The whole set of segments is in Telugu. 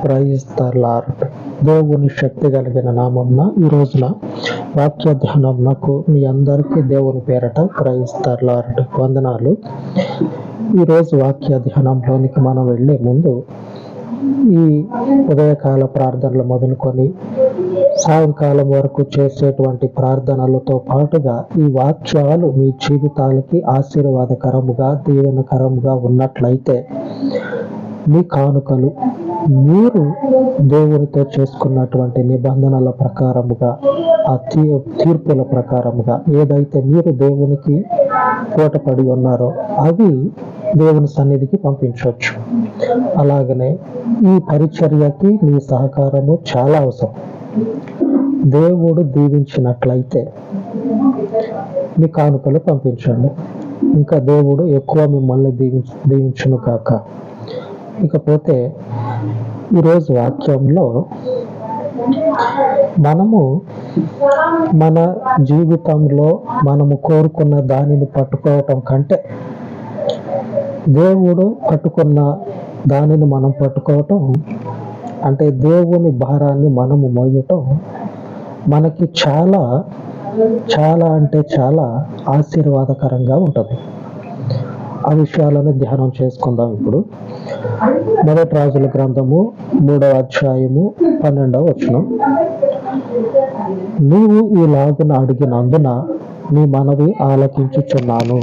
ప్రైజ్ ద లార్డ్ దేవుని శక్తి కలిగిన నామంన ఈ రోజున వాక్య ధ్యానంకు మీ అందరికీ దేవుని పేరట ప్రైజ్ ద లార్డ్ వందనాలు ఈరోజు వాక్య ధ్యానంలోనికి మనం వెళ్ళే ముందు ఈ ఉదయకాల ప్రార్థనలు మొదలుకొని సాయంకాలం వరకు చేసేటువంటి ప్రార్థనలతో పాటుగా ఈ వాక్యాలు మీ జీవితాలకి ఆశీర్వాదకరముగా దీవెనకరముగా ఉన్నట్లయితే మీ కానుకలు మీరు దేవునితో చేసుకున్నటువంటి నిబంధనల ప్రకారముగా ఆ తీ తీర్పుల ప్రకారముగా ఏదైతే మీరు దేవునికి పూటపడి ఉన్నారో అవి దేవుని సన్నిధికి పంపించవచ్చు. అలాగనే ఈ పరిచర్యకి మీ సహకారము చాలా అవసరం. దేవుడు దీవించినట్లయితే మీ కానుకలు పంపించండి. ఇంకా దేవుడు ఎక్కువ మిమ్మల్ని దీవించు దీవించును కాక ఇకపోతే ఈరోజు వాక్యంలో మనము మన జీవితంలో మనము కోరుకున్న దానిని పట్టుకోవటం కంటే దేవుడు పట్టుకున్న దానిని మనం పట్టుకోవటం అంటే దేవుని భారాన్ని మనము మోయటం మనకి చాలా చాలా అంటే చాలా ఆశీర్వాదకరంగా ఉంటుంది. ఆ విషయాలను ధ్యానం చేసుకుందాం ఇప్పుడు. మొదటి రాజుల గ్రంథము మూడవ అధ్యాయము పన్నెండవ వచనం. నీవు ఈ అడిగినందున నీ మనవి ఆలకించుచున్నాను.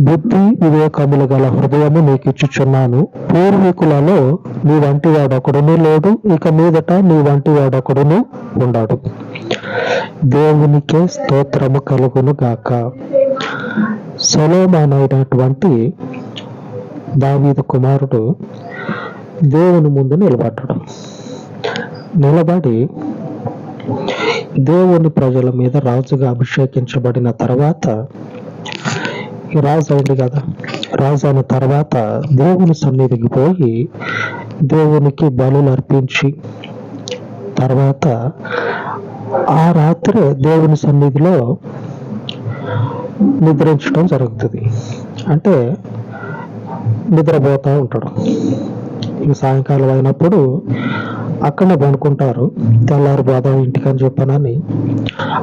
బుద్ధి వివేకములు గల హృదయము నీకు ఇచ్చుచున్నాను పూర్వీకులలో నీ వంటి వాడొకడును లేడు ఇక మీదట నీ వంటి వాడొకడును ఉండడు. దేవునికే స్తోత్రము కలుగును గాక. సొలోమానైనటువంటి దావీదు కుమారుడు దేవుని ముందు నిలబడ్డాడు. నిలబడి దేవుని ప్రజల మీద రాజుగా అభిషేకించబడిన తర్వాత రాజు అయింది కదా? రాజు అయిన తర్వాత దేవుని సన్నిధికి పోయి దేవునికి బలులు అర్పించి తర్వాత ఆ రాత్రి దేవుని సన్నిధిలో నిద్రించడం జరుగుతుంది. అంటే నిద్రపోతూ ఉంటాడు. ఇంక సాయంకాలం అయినప్పుడు అక్కడనే పనుకుంటారు తెల్లారి బాధ ఇంటికని చెప్పానని.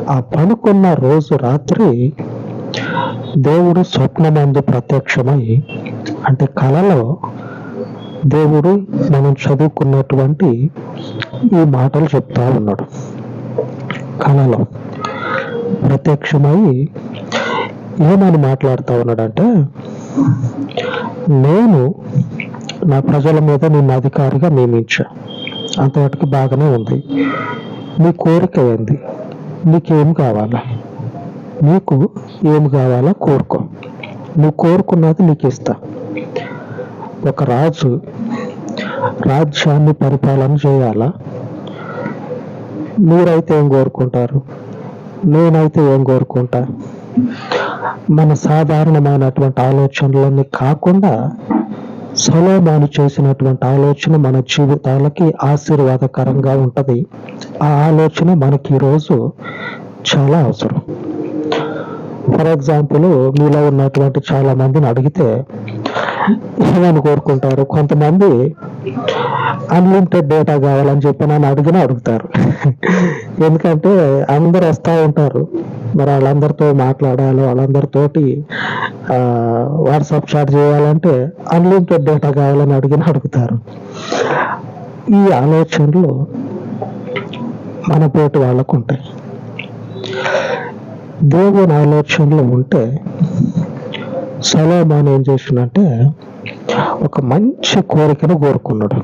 ఆ పనుకున్న రోజు రాత్రి దేవుడు స్వప్నమందు ప్రత్యక్షమై అంటే కళలో దేవుడు మనం చదువుకున్నటువంటి ఈ మాటలు చెప్తా ఉన్నాడు. కళలో ప్రత్యక్షమై ఏమని మాట్లాడుతూ ఉన్నాడంటే నేను నా ప్రజల మీద నిన్ను అధికారిగా నియమించా. అంతవరకు బాగానే ఉంది. నీ కోరిక ఏంది? నీకేం కావాలా? నీకు ఏం కావాలా కోరుకో. నువ్వు కోరుకున్నది నీకు ఇస్తా ఒక రాజు రాజ్యాన్ని పరిపాలన చేయాలా? మీరైతే ఏం కోరుకుంటారు? నేనైతే ఏం కోరుకుంటా? మన సాధారణమైనటువంటి ఆలోచనలన్నీ కాకుండా సొలోమాను చేసినటువంటి ఆలోచన మన జీవితాలకి ఆశీర్వాదకరంగా ఉంటుంది. ఆ ఆలోచన మనకి ఈరోజు చాలా అవసరం. ఫర్ ఎగ్జాంపుల్ మీలో ఉన్నటువంటి చాలా మందిని అడిగితే ఏమని కోరుకుంటారు? కొంతమంది అన్లిమిటెడ్ డేటా కావాలని చెప్పి నన్ను అడిగినా అడుగుతారు. ఎందుకంటే అందరు వస్తూ ఉంటారు. మరి వాళ్ళందరితో మాట్లాడాలి వాళ్ళందరితోటి వాట్సాప్ చాట్ చేయాలంటే అన్లిమిటెడ్ డేటా కావాలని అడిగిన అడుగుతారు. ఈ ఆలోచనలు మన పోటీ వాళ్ళకు ఉంటాయి. దేవుని ఆలోచనలో ఉంటే సలోమాన్ ఏం చేసిందంటే ఒక మంచి కోరికను కోరుకున్నాడు.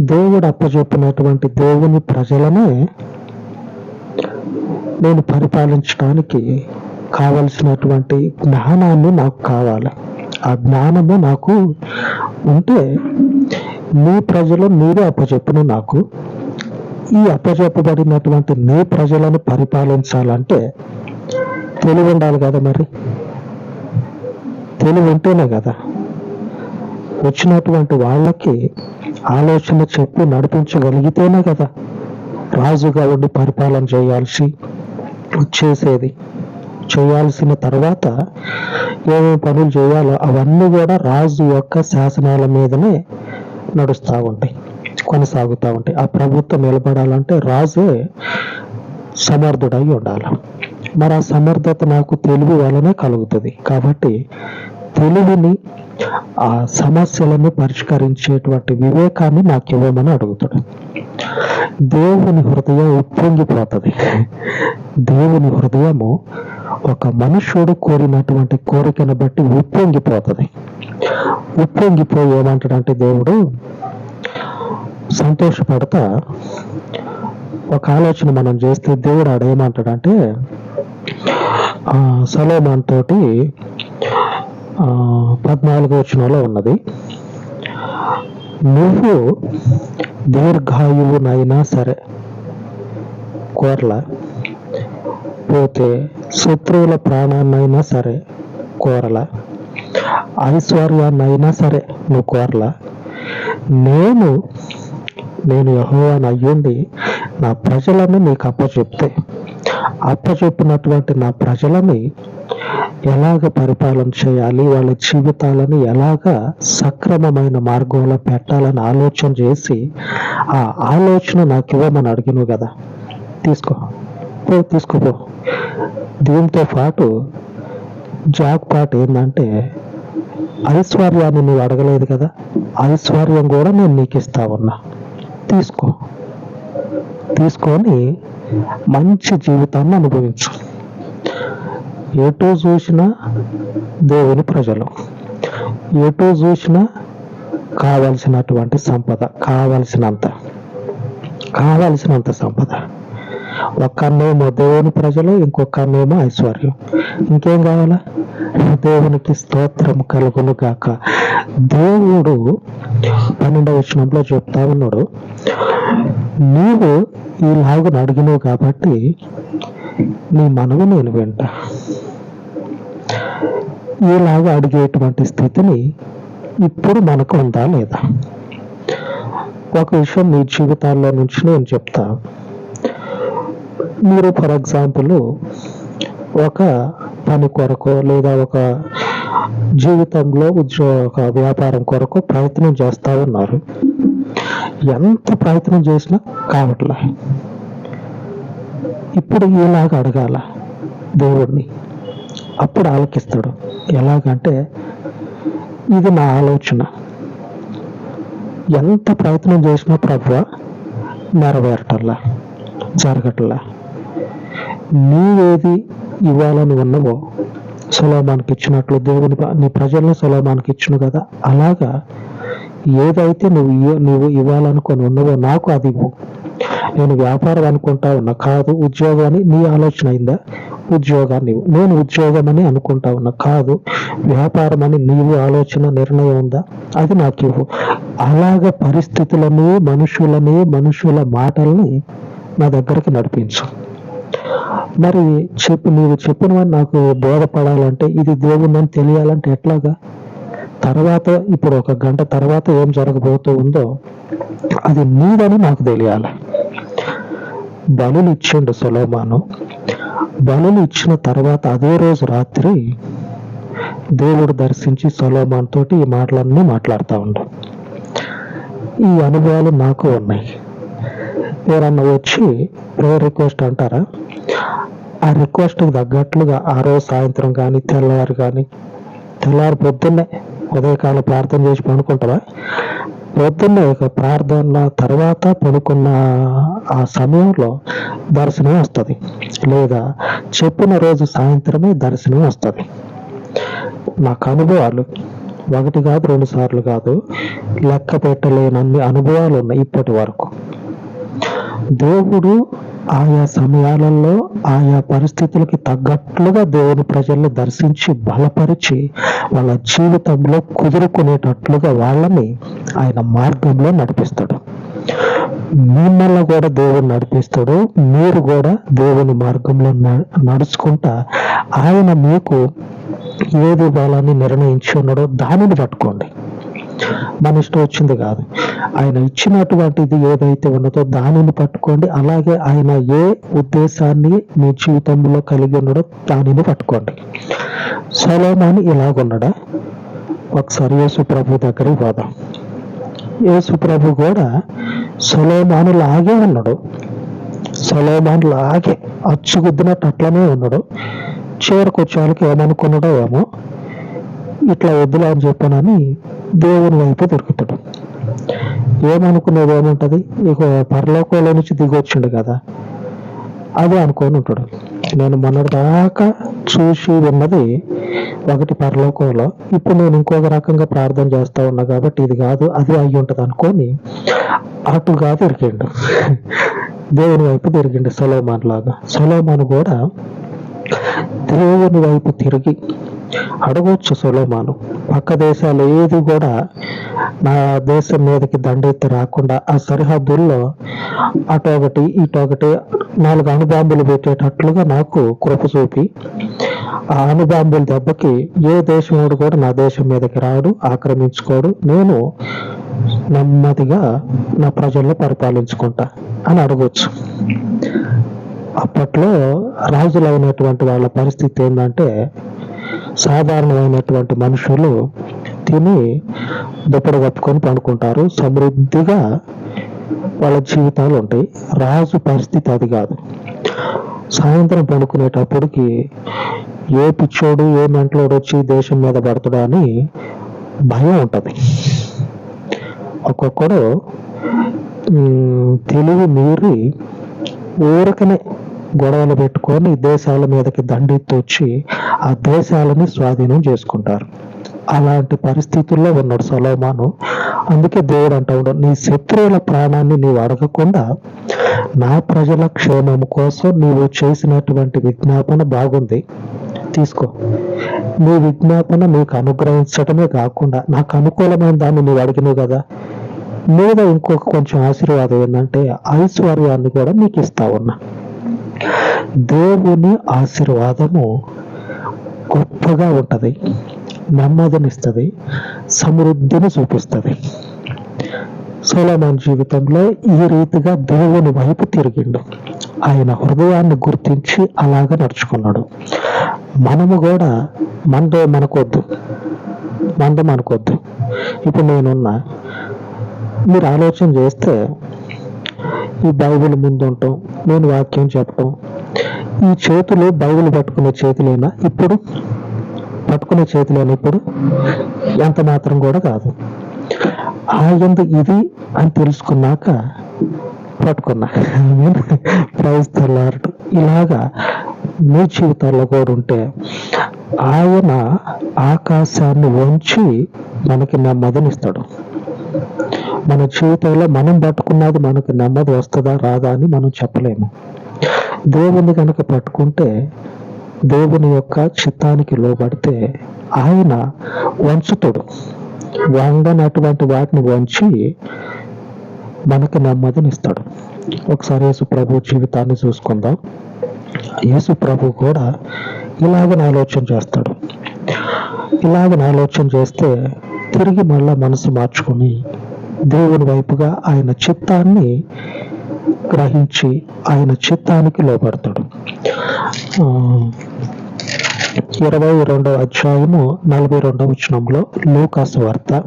దేవుడు అప్పచెప్పినటువంటి దేవుని ప్రజలనే నేను పరిపాలించడానికి కావలసినటువంటి జ్ఞానాన్ని నాకు కావాలి. ఆ జ్ఞానము నాకు ఉంటే మీ ప్రజలు మీరే అప్పచెప్పును నాకు. ఈ అప్పచెప్పబడినటువంటి నీ ప్రజలను పరిపాలించాలంటే తెలివి ఉండాలి కదా మరి. తెలివి ఉంటేనే కదా. వచ్చినటువంటి వాళ్ళకి ఆలోచన చెప్పి నడిపించగలిగితేనే కదా రాజుగా ఉండి పరిపాలన చేయాల్సి వచ్చేసేది. చేయాల్సిన తర్వాత ఏమేమి పనులు చేయాలో అవన్నీ కూడా రాజు యొక్క శాసనాల మీదనే నడుస్తూ ఉంటాయి. కొనసాగుతూ ఉంటాయి. ఆ ప్రభుత్వం నిలబడాలంటే రాజే సమర్థుడై ఉండాలి. మరి ఆ సమర్థత నాకు తెలివి వలనే కలుగుతుంది. కాబట్టి తెలివిని ఆ సమస్యలను పరిష్కరించేటువంటి వివేకాన్ని నాకు ఇవ్వమని అడుగుతాడు. దేవుని హృదయం ఉప్పొంగిపోతుంది. దేవుని హృదయము ఒక మనుష్యుడు కోరినటువంటి కోరికను బట్టి ఉప్పొంగిపోతుంది. ఉప్పొంగిపోయి ఏమంటాడంటే దేవుడు సంతోషపడతా ఒక ఆలోచన మనం చేస్తే దేవుడు ఆడ ఏమంటాడంటే సలోమాన్ తోటి పద్నాలుగో వచనంలో ఉన్నది. నువ్వు దీర్ఘాయువునైనా సరే కోరల పోతే శత్రువుల ప్రాణాన్నైనా సరే కోరల ఐశ్వర్యాన్నైనా సరే నువ్వు కోరల. నేను నేను యహోవాను అయ్యుండి నా ప్రజలను నీకు అప్పచెప్తే. అప్పచెప్పినటువంటి నా ప్రజలని ఎలాగ పరిపాలన చేయాలి? వాళ్ళ జీవితాలను ఎలాగ సక్రమమైన మార్గంలో పెట్టాలని ఆలోచన చేసి ఆ ఆలోచన నాకు ఇవ్వమని అడిగిను కదా. తీసుకో. పో తీసుకోపో దీంతో పాటు జాక్ పాట్ ఏంటంటే ఐశ్వర్యాన్ని నువ్వు అడగలేదు కదా? ఐశ్వర్యం కూడా నేను నీకు ఇస్తా ఉన్నా. తీసుకో. తీసుకొని మంచి జీవితాన్ని అనుభవించు. ఎటు చూసినా దేవుని ప్రజలు. ఎటు చూసినా కావలసినటువంటి సంపద కావలసినంత కావలసినంత సంపద. ఒక్కన్నేమో దేవుని ప్రజలు ఇంకొకన్నేమో ఐశ్వర్యం. ఇంకేం కావాలా? దేవునికి స్తోత్రం కలుగును గాక. దేవుడు పన్నెండవ వచనంలో చెప్తా ఉన్నాడు. నీవు ఈలాగున అడిగినావు కాబట్టి నీ మనవి నేను వెంట. ఈలాగా అడిగేటువంటి స్థితిని ఇప్పుడు మనకు ఉందా లేదా? ఒక విషయం మీ జీవితాల్లో నుంచి నేను చెప్తా. మీరు ఫర్ ఎగ్జాంపుల్ ఒక పని కొరకు లేదా ఒక జీవితంలో ఉద్యోగ వ్యాపారం కొరకు ప్రయత్నం చేస్తా ఉన్నారు. ఎంత ప్రయత్నం చేసినా కావట్లే. ఇప్పుడు ఇలాగ అడగాల దేవుడిని అప్పుడు ఆలకిస్తాడు. ఎలాగంటే ఇది నా ఆలోచన. ఎంత ప్రయత్నం చేసినా ప్రభు నెరవేరటల్లా జరగటల్లా నీవేది ఇవ్వాలని ఉన్నవో సులోమానికి ఇచ్చినట్లు దేవుని నీ ప్రజలను సులోమానికి ఇచ్చును కదా. అలాగా ఏదైతే నువ్వు నువ్వు ఇవ్వాలనుకొని ఉన్నావో నాకు అది ఇవ్వు. నేను వ్యాపారం అనుకుంటా ఉన్నా కాదు ఉద్యోగాన్ని నీ ఆలోచన అయిందా? ఉద్యోగాన్ని నేను ఉద్యోగం అని అనుకుంటా ఉన్నా కాదు వ్యాపారం అని నీవు ఆలోచన నిర్ణయం ఉందా? అది నాకు ఇవ్వు. అలాగ పరిస్థితులని మనుషులని మనుషుల మాటల్ని నా దగ్గరికి నడిపించు. మరి చెప్పు నీవు చెప్పినవని నాకు బోధపడాలంటే ఇది దేవుని తెలియాలంటే ఎట్లాగా? తర్వాత ఇప్పుడు ఒక గంట తర్వాత ఏం జరగబోతూ ఉందో అది నీదని నాకు తెలియాలి. బలులు ఇచ్చిండు సొలోమాను. బలులు ఇచ్చిన తర్వాత అదే రోజు రాత్రి దేవుడు దర్శించి సొలోమాన్ తోటి ఈ మాటలన్నీ మాట్లాడుతూ ఉండు. ఈ అనుభవాలు నాకు ఉన్నాయి. ఎవరన్నా వచ్చి ప్రేయర్ రిక్వెస్ట్ అంటారా? ఆ రిక్వెస్ట్కి తగ్గట్లుగా ఆ రోజు సాయంత్రం కానీ తెల్లవారు కానీ తెల్లవారు పొద్దున్నే ఉదయకాలం ప్రార్థన చేసి పడుకుంటారా పొద్దున్నే ఒక ప్రార్థన తర్వాత పడుకున్న ఆ సమయంలో దర్శనం వస్తుంది. లేదా చెప్పిన రోజు సాయంత్రమే దర్శనం వస్తుంది. నాకు అనుభవాలు. ఒకటి కాదు రెండు సార్లు కాదు. లెక్క పెట్టలేనన్ని అనుభవాలు ఉన్నాయి ఇప్పటి వరకు. దేవుడు ఆయా సమయాలలో ఆయా పరిస్థితులకి తగ్గట్లుగా దేవుని ప్రజల్ని దర్శించి బలపరిచి వాళ్ళ జీవితంలో కుదురుకునేటట్లుగా వాళ్ళని ఆయన మార్గంలో నడిపిస్తాడు. మిమ్మల్ని కూడా దేవుడు నడిపిస్తాడు. మీరు కూడా దేవుని మార్గంలో న- నడుచుకుంటా ఆయన మీకు ఏది ఇవ్వాలని నిర్ణయించి ఉన్నాడో దానిని పట్టుకోండి. మన ఇష్టం వచ్చింది కాదు. ఆయన ఇచ్చినటువంటిది ఏదైతే ఉన్నదో దానిని పట్టుకోండి. అలాగే ఆయన ఏ ఉద్దేశాన్ని మీ జీవితంలో కలిగి ఉన్నాడో దానిని పట్టుకోండి. సలోమాని ఇలాగున్నాడా? ఒకసారి యేసు ప్రభు దగ్గరికి పోదాం. యేసు ప్రభు కూడా సొలోమాను లాగే ఉన్నాడు. సొలోమాను లాగే అచ్చుగుద్దినట్టు అట్లనే ఉన్నాడు. చివరికి వచ్చేవాళ్ళకి ఏమనుకున్నాడో ఏమో ఇట్లా వద్దులే అని చెప్పానని దేవుని వైపు దొరుకుతాడు. ఏమనుకునేది ఏముంటుంది? ఇక పరలోకంలో నుంచి దిగొచ్చిండు కదా అదే అనుకొని ఉంటాడు. నేను మొన్నటిదాకా చూసి ఉన్నది ఒకటి పరలోకంలో ఇప్పుడు నేను ఇంకొక రకంగా ప్రార్థన చేస్తూ ఉన్నా కాబట్టి ఇది కాదు అది అయ్యి ఉంటుంది అనుకొని అటుగా తిరిగిండు. దేవుని వైపు తిరిగిండు సొలోమాన్ లాగా. సొలోమాన్ కూడా దేవుని వైపు తిరిగి అడగొచ్చు సొలోమాను. పక్క దేశాలు ఏది కూడా నా దేశం మీదకి దండెత్తి రాకుండా ఆ సరిహద్దుల్లో అటు ఒకటి ఇటు ఒకటి నాలుగు అణుబాంబులు పెట్టేటట్లుగా నాకు కృప చూపి ఆ అణుబాంబుల దెబ్బకి ఏ దేశముడు కూడా నా దేశం మీదకి రాడు ఆక్రమించుకోడు. నేను నెమ్మదిగా నా ప్రజల్లో పరిపాలించుకుంటా అని అడగొచ్చు. అప్పట్లో రాజులైనటువంటి వాళ్ళ పరిస్థితి ఏంటంటే సాధారణమైనటువంటి మనుషులు తిని దుప్పటి కప్పుకొని పండుకుంటారు. సమృద్ధిగా వాళ్ళ జీవితాలు ఉంటాయి. రాజు పరిస్థితి అది కాదు. సాయంత్రం పండుకునేటప్పటికి ఏ పిచ్చోడు ఏ మెంటలోడు వచ్చి దేశం మీద పడతాడు అని భయం ఉంటుంది. ఒక్కొక్కడు ఉమ్, తెలివి మీరి ఊరకనే గొడవలు పెట్టుకొని దేశాల మీదకి దండెత్తొచ్చి ఆ దేశాలని స్వాధీనం చేసుకుంటారు. అలాంటి పరిస్థితుల్లో ఉన్నాడు సొలోమాను. అందుకే దేవుడు అంటా ఉన్నాడు నీ శత్రువుల ప్రాణాన్ని నీవు అడగకుండా నా ప్రజల క్షేమం కోసం నీవు చేసినటువంటి విజ్ఞాపన బాగుంది. తీసుకో. నీ విజ్ఞాపన నీకు అనుగ్రహించడమే కాకుండా నాకు అనుకూలమైన దాన్ని నీవు అడిగినావు కదా. మీద ఇంకొక కొంచెం ఆశీర్వాదం ఏంటంటే ఐశ్వర్యాన్ని కూడా నీకు ఇస్తా ఉన్నా. దేవుని ఆశీర్వాదము గొప్పగా ఉంటుంది నెమ్మదినిస్తుంది సమృద్ధిని చూపిస్తుంది. సోలమాన్ జీవితంలో ఈ రీతిగా దేవుని వైపు తిరిగిండు. ఆయన హృదయాన్ని గుర్తించి అలాగ నడుచుకున్నాడు. మనము కూడా మనతో మనకొద్దు మనతో ఇప్పుడు నేనున్నా మీరు ఆలోచన చేస్తే ఈ బైబిల్ ముందు ఉండటం నేను వాక్యం చెప్పటం. ఈ చేతులు బైబిల్ పట్టుకునే చేతులేనా? ఇప్పుడు? పట్టుకునే చేతులేనా ఇప్పుడు? ఎంత మాత్రం కూడా కాదు. ఆయన ఇది అని తెలుసుకున్నాక పట్టుకున్నా. ప్రైజ్ తెల్లారట ఇలాగా మీ జీవితాల్లో కూడా ఉంటే ఆయన ఆకాశాన్ని వంచి మనకి నెమ్మదినిస్తాడు. మన జీవితంలో మనం పట్టుకున్నది మనకు నెమ్మది వస్తుందా రాదా అని మనం చెప్పలేము. దేవుని కనుక పట్టుకుంటే దేవుని యొక్క చిత్తానికి లోబడితే ఆయన వంచుతుడు. వంగనటువంటి వాటిని వంచి మనకు నెమ్మదినిస్తాడు ఒకసారి యేసు ప్రభు జీవితాన్ని చూసుకుందాం. యేసు ప్రభు కూడా ఇలాగని ఆలోచన చేస్తాడు. ఇలాగని ఆలోచన చేస్తే తిరిగి మళ్ళా మనసు మార్చుకొని దేవుని వైపుగా ఆయన చిత్తాన్ని గ్రహించి ఆయన చిత్తానికి లోపడతాడు ఇరవై రెండవ అధ్యాయము నలభై రెండవ వచనంలో లోకాస్ వార్త.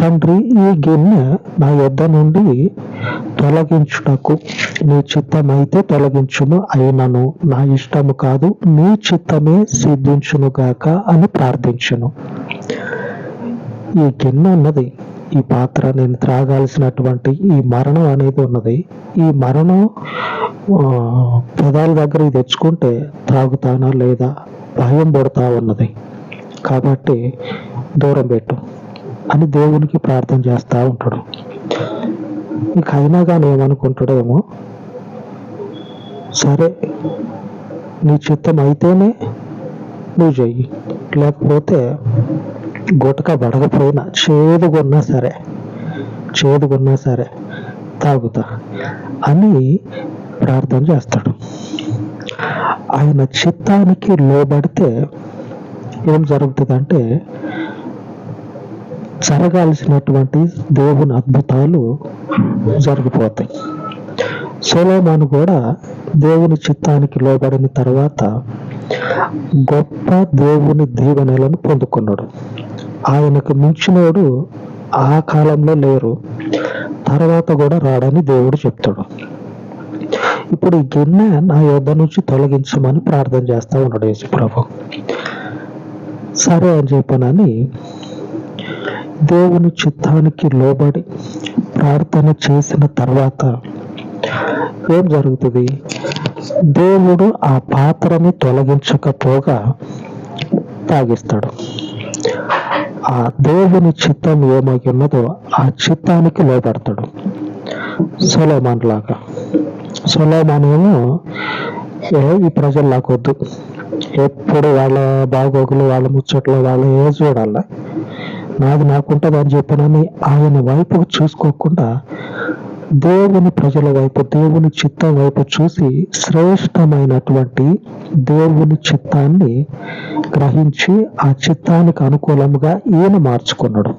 తండ్రి ఈ గిన్నె నా యొద్ద నుండి తొలగించుటకు నీ చిత్తమైతే తొలగించును అయినను నా ఇష్టము కాదు నీ చిత్తమే సిద్ధించును గాక అని ప్రార్థించును. ఈ గిన్నె ఉన్నది ఈ పాత్ర నేను త్రాగాల్సినటువంటి ఈ మరణం అనేది ఉన్నది. ఈ మరణం పెదాల దగ్గర తెచ్చుకుంటే త్రాగుతానా లేదా భయం పడుతా ఉన్నది. కాబట్టి దూరం పెట్టు అని దేవునికి ప్రార్థన చేస్తూ ఉంటాడు. ఇక అయినా కానీ ఏమనుకుంటాడేమో సరే నీ చిత్తం అయితేనే నువ్వు చెయ్యి. లేకపోతే గుటక పడకపోయినా చేదుగున్నా సరే చేదుగున్నా సరే తాగుతా అని ప్రార్థన చేస్తాడు. ఆయన చిత్తానికి లోబడితే ఏం జరుగుతుందంటే జరగాల్సినటువంటి దేవుని అద్భుతాలు జరిగిపోతాయి. సోలోమాను కూడా దేవుని చిత్తానికి లోబడిన తర్వాత గొప్ప దేవుని దీవెనలను పొందుకున్నాడు. ఆయనకు మించినోడు ఆ కాలంలో లేరు. తర్వాత కూడా రాడని దేవుడు చెప్తాడు. ఇప్పుడు ఈ గిన్నె నా యొద్ద నుంచి తొలగించమని ప్రార్థన చేస్తా ఉన్నాడు యేసు ప్రభు సరే అని చెప్పానని దేవుని చిత్తానికి లోబడి ప్రార్థన చేసిన తర్వాత ఏం జరుగుతుంది? దేవుడు ఆ పాత్రని తొలగించకపోగా తాగిస్తాడు. ఆ దేవుని చిత్తం ఏమై ఉన్నదో ఆ చిత్తానికి లోపడతాడు సొలోమాన్ లాగా. సొలోమాన్ ఏమో ఏ ఈ ప్రజలు నాకు వద్దు ఎప్పుడు వాళ్ళ బాగోగులు వాళ్ళ ముచ్చట్లు వాళ్ళ ఏ చూడాల. నాది నాకుంటుంది అని చెప్పనని ఆయన వైపుకు చూసుకోకుండా దేవుని ప్రజల వైపు దేవుని చిత్తం వైపు చూసి శ్రేష్టమైనటువంటి దేవుని చిత్తాన్ని గ్రహించి ఆ చిత్తానికి అనుకూలంగా ఈయన మార్చుకున్నాడు.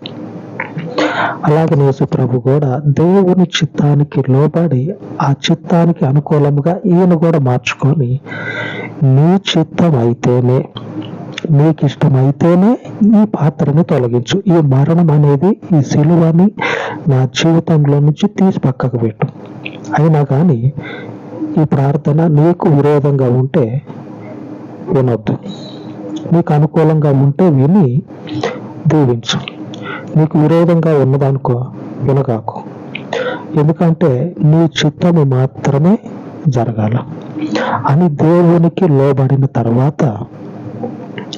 అలాగే యేసు ప్రభు కూడా దేవుని చిత్తానికి లోబడి ఆ చిత్తానికి అనుకూలంగా ఈయన కూడా మార్చుకొని నీ చిత్తం అయితేనే నీకు ఇష్టమైతేనే ఈ పాత్రని తొలగించు. ఈ మరణం అనేది ఈ సిలువని నా జీవితంలో నుంచి తీసి పక్కకు పెట్టు. అయినా కానీ ఈ ప్రార్థన నీకు విరోధంగా ఉంటే వినొద్దు. నీకు అనుకూలంగా ఉంటే విని దీవించు. నీకు విరోధంగా ఉన్నదనుకో వినగాకు. ఎందుకంటే నీ చిత్తము మాత్రమే జరగాల. అని దేవునికి లోబడిన తర్వాత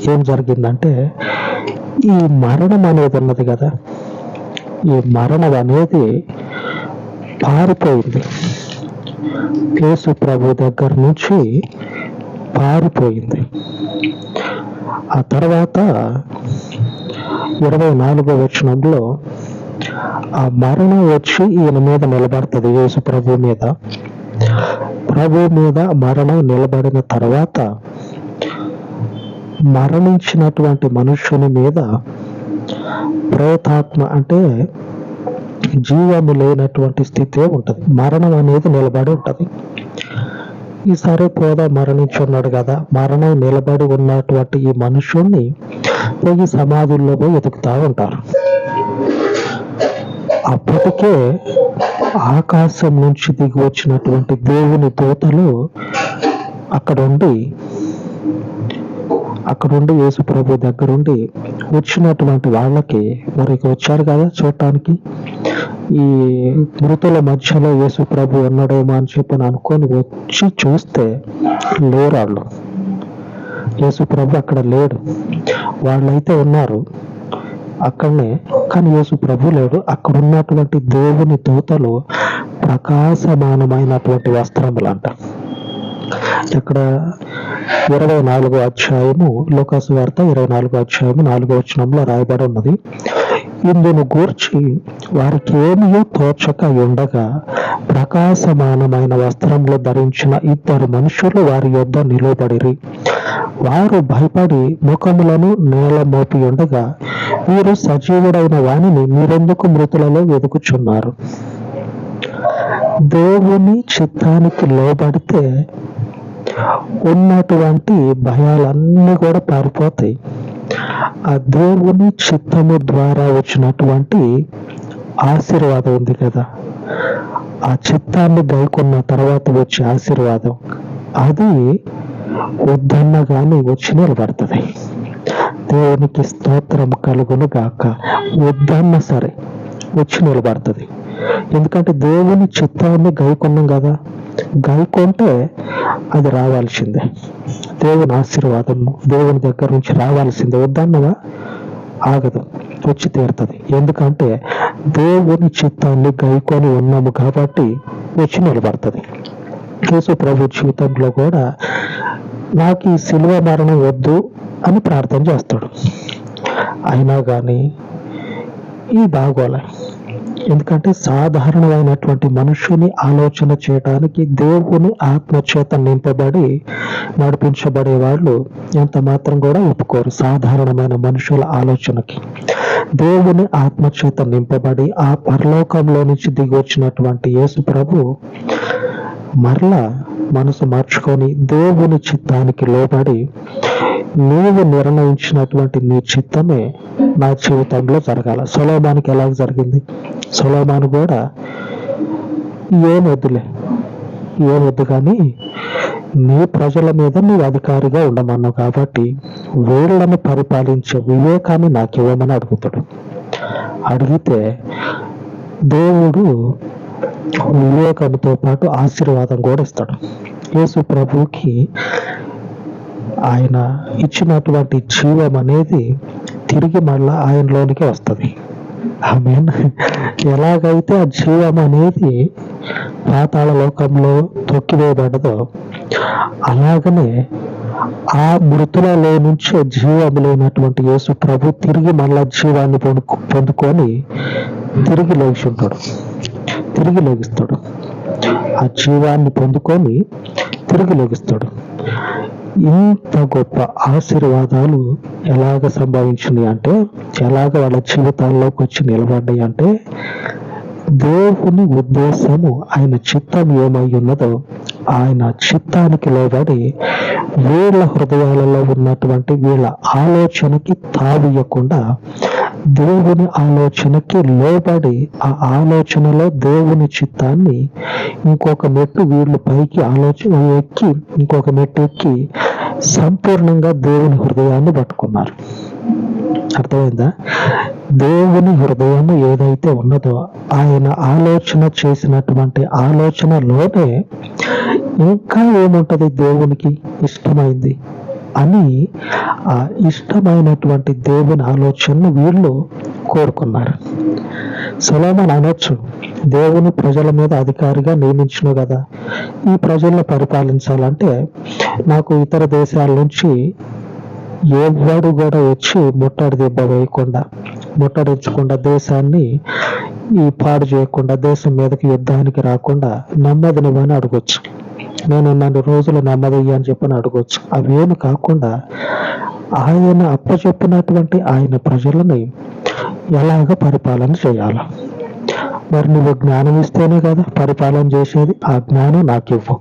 ఏం జరిగిందంటే ఈ మరణం అనేది ఉన్నది కదా. ఈ మరణం అనేది పారిపోయింది. యేసు ప్రభు దగ్గర నుంచి పారిపోయింది. ఆ తర్వాత ఇరవై నాలుగో వచనంలో ఆ మరణం వచ్చి ఈయన మీద నిలబడుతుంది యేసు ప్రభు మీద. ప్రభు మీద మరణం నిలబడిన తర్వాత మరణించినటువంటి మనుషుని మీద ప్రేతాత్మ అంటే జీవము లేనటువంటి స్థితే ఉంటుంది. మరణం అనేది నిలబడి ఉంటది. ఈసారి పోదా మరణించున్నాడు కదా. మరణం నిలబడి ఉన్నటువంటి ఈ మనుషుణ్ణి పోయి సమాధుల్లో పోయి ఎతుకుతా ఉంటారు. అప్పటికే ఆకాశం నుంచి దిగి వచ్చినటువంటి దేవుని దూతలు అక్కడ ఉండి అక్కడుండి యేసు ప్రభు దగ్గరుండి వచ్చినటువంటి వాళ్ళకి మరి వచ్చారు కదా చూడటానికి. ఈ మృతుల మధ్యలో యేసు ప్రభు ఉన్నాడేమో అని చెప్పి అనుకొని వచ్చి చూస్తే లేరు వాళ్ళు. యేసు ప్రభు అక్కడ లేడు. వాళ్ళైతే ఉన్నారు. అక్కడనే కానీ యేసు ప్రభు లేడు. అక్కడ ఉన్నటువంటి దేవుని దూతలు ప్రకాశమానమైనటువంటి వస్త్రములంట. ఇక్కడ ఇరవై నాలుగో అధ్యాయము లోకాసు వార్త ఇరవై నాలుగో అధ్యాయము నాలుగో వచనంలో రాయబడి ఉన్నది. ఇందును గూర్చి వారికి ఏమియో తోచక ఉండగా ప్రకాశమానమైన వస్త్రములు ధరించిన ఇద్దరు మనుషులు వారి యొద్ద నిలబడిరి. వారు భయపడి ముఖములను నేల మోపి ఉండగా వీరు సజీవుడైన వాణిని మీరెందుకు మృతులలో వెతుకుచున్నారు? దేవుని చిత్తానికి లోబడితే ఉన్నటువంటి భయాలన్నీ కూడా పారిపోతాయి. ఆ దేవుని చిత్తము ద్వారా వచ్చినటువంటి ఆశీర్వాదం ఉంది కదా. ఆ చిత్తాన్ని గైకొన్న తర్వాత వచ్చే ఆశీర్వాదం. అది వద్దన్న కానీ వచ్చి నిలబడుతుంది. దేవునికి స్తోత్రం కలుగును గాక. వద్దన్న సరే వచ్చి నిలబడుతుంది. ఎందుకంటే దేవుని చిత్తాన్ని గైకొన్నాం కదా. గాయకుంటే అది రావాల్సిందే. దేవుని ఆశీర్వాదము దేవుని దగ్గర నుంచి రావాల్సిందే. వద్దన్నదా? ఆగదు. వచ్చి తీరుతుంది. ఎందుకంటే దేవుని చిత్తాన్ని గైకొని ఉన్నాము కాబట్టి వచ్చి నిలబడుతుంది. యేసు ప్రభు జీవితంలో కూడా నాకు ఈ శిలువ మరణం వద్దు అని ప్రార్థన చేస్తాడు. అయినా కానీ ఈ బాగోలే ఎందుకంటే సాధారణమైనటువంటి మనుషుని ఆలోచన చేయడానికి దేవుని ఆత్మచేత నింపబడి నడిపించబడే వాళ్ళు ఎంత మాత్రం కూడా ఒప్పుకోరు సాధారణమైన మనుషుల ఆలోచనకి. దేవుని ఆత్మచేత నింపబడి ఆ పరలోకంలో నుంచి దిగి వచ్చినటువంటి యేసు ప్రభు మరలా మనసు మార్చుకొని దేవుని చిత్తానికి లోబడి నీవు నిర్ణయించినటువంటి నీ చిత్తమే నా జీవితంలో జరగాల. సులభానికి ఎలా జరిగింది? సులభాన్ని కూడా ఏం వద్దులే ఏం వద్దు కానీ నీ ప్రజల మీద నీవు అధికారిగా ఉండమన్నావు కాబట్టి వీళ్ళని పరిపాలించే వివేకాన్ని నాకు ఇవ్వమని అడుగుతాడు. అడిగితే దేవుడు వివేకంతో పాటు ఆశీర్వాదం కూడా ఇస్తాడు. యేసు ప్రభుకి ఆయన ఇచ్చినటువంటి జీవం అనేది తిరిగి మళ్ళా ఆయనలోనికి వస్తుంది. ఆమె ఎలాగైతే ఆ జీవం అనేది పాతాళ లోకంలో తొక్కివేయబడదో అలాగనే ఆ మృతులలో నుంచి జీవం లేనటువంటి యేసు ప్రభు తిరిగి మళ్ళా జీవాన్ని పొందుకు పొందుకొని తిరిగి లేచుంటాడు. తిరిగి లేగిస్తాడు. ఆ జీవాన్ని పొందుకొని తిరిగి లేగిస్తాడు. ఇంత గొప్ప ఆశీర్వాదాలు ఎలాగ సంభవించినాయి అంటే ఎలాగ వాళ్ళ జీవితాల్లోకి వచ్చి నిలబడ్డాయి అంటే దేవుని ఉద్దేశము ఆయన చిత్తం ఏమై ఉన్నదో ఆయన చిత్తానికి లోబడి వీళ్ళ హృదయాలలో ఉన్నటువంటి వీళ్ళ ఆలోచనకి తావియకుండా దేవుని ఆలోచనకి లోబడి ఆ ఆలోచనలో దేవుని చిత్తాన్ని ఇంకొక మెట్టు వీళ్ళు పైకి ఆలోచన ఎక్కి ఇంకొక మెట్టు ఎక్కి సంపూర్ణంగా దేవుని హృదయాన్ని పట్టుకున్నారు. అర్థమైందా? దేవుని హృదయం ఏదైతే ఉన్నదో ఆయన ఆలోచన చేసినటువంటి ఆలోచనలోనే ఇంకా ఏముంటది దేవునికి? ఇష్టమైంది. అని ఆ ఇష్టమైనటువంటి దేవుని ఆలోచనను వీళ్ళు కోరుకున్నారు. సొలోమన్ అనొచ్చు దేవుని ప్రజల మీద అధికారిగా నియమించను కదా. ఈ ప్రజలను పరిపాలించాలంటే నాకు ఇతర దేశాల నుంచి ఎవడు కూడా వచ్చి ముట్టడి దెబ్బ వేయకుండా ముట్టడించకుండా దేశాన్ని ఈ పాడు చేయకుండా దేశం మీదకి యుద్ధానికి రాకుండా నెమ్మదినివ్వని అడగొచ్చు. నేను నన్ను రోజులు నెమ్మదయ్యా అని చెప్పని అడగవచ్చు అవేమి కాకుండా ఆయన అప్పచెప్పినటువంటి ఆయన ప్రజలని ఎలాగ పరిపాలన చేయాలి? మరి నువ్వు జ్ఞానం ఇస్తేనే కదా పరిపాలన చేసేది. ఆ జ్ఞానం నాకు ఇవ్వు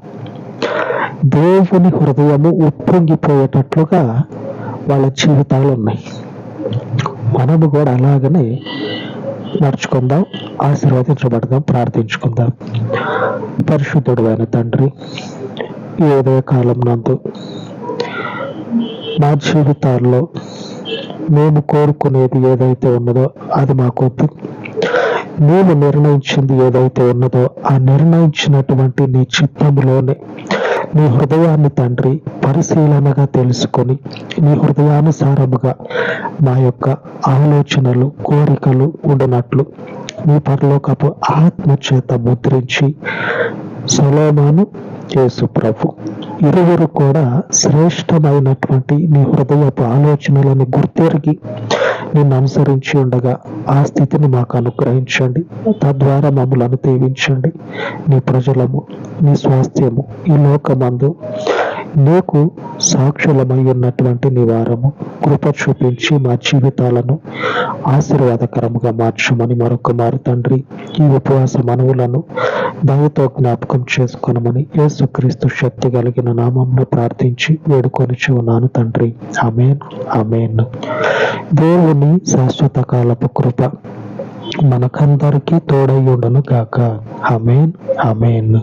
దేవుని హృదయము ఉప్పొంగిపోయేటట్లుగా వాళ్ళ జీవితాలు ఉన్నాయి మనము కూడా అలాగనే నడుచుకుందాం ఆశీర్వదించబడదాం ప్రార్థించుకుందాం. పరిశుద్ధుడు అయిన తండ్రి ఏదో కాలం నందు మా జీవితాల్లో మేము కోరుకునేది ఏదైతే ఉన్నదో అది మాకొద్దు మేము నిర్ణయించింది ఏదైతే ఉన్నదో ఆ నిర్ణయించినటువంటి నీ చిత్తంలోనే నీ హృదయాన్ని తండ్రి పరిశీలనగా తెలుసుకొని నీ హృదయానుసారముగా మా యొక్క ఆలోచనలు కోరికలు ఉండనట్లు నీ పరలోకపు ఆత్మ చేత ముద్రించి సొలోమాను యేసు ప్రభు. ఇరువురు కూడా శ్రేష్టమైనటువంటి నీ హృదయపు ఆలోచనలను గుర్తెరిగి నిన్ను అనుసరించి ఉండగా ఆ స్థితిని మాకు అనుగ్రహించండి. తద్వారా మమ్మలను దీవించండి నీ ప్రజలము నీ స్వాస్థ్యము ఈ లోకమందు నీకు సాక్షులమై ఉన్నటువంటి నివారము కృప చూపించి మా జీవితాలను ఆశీర్వాదకరముగా మార్చమని మరొక మారు తండ్రి ఈ ఉపవాస మనవులను దయతో జ్ఞాపకం చేసుకొనమని యేసుక్రీస్తు శక్తి కలిగిన నామంలో ప్రార్థించి వేడుకొని ఉన్నాను తండ్రి. అమేన్ అమేన్ దేవుని శాశ్వత కాలపు కృప మనకందరికీ తోడయ్యుండను గాక. అమేన్ అమేన్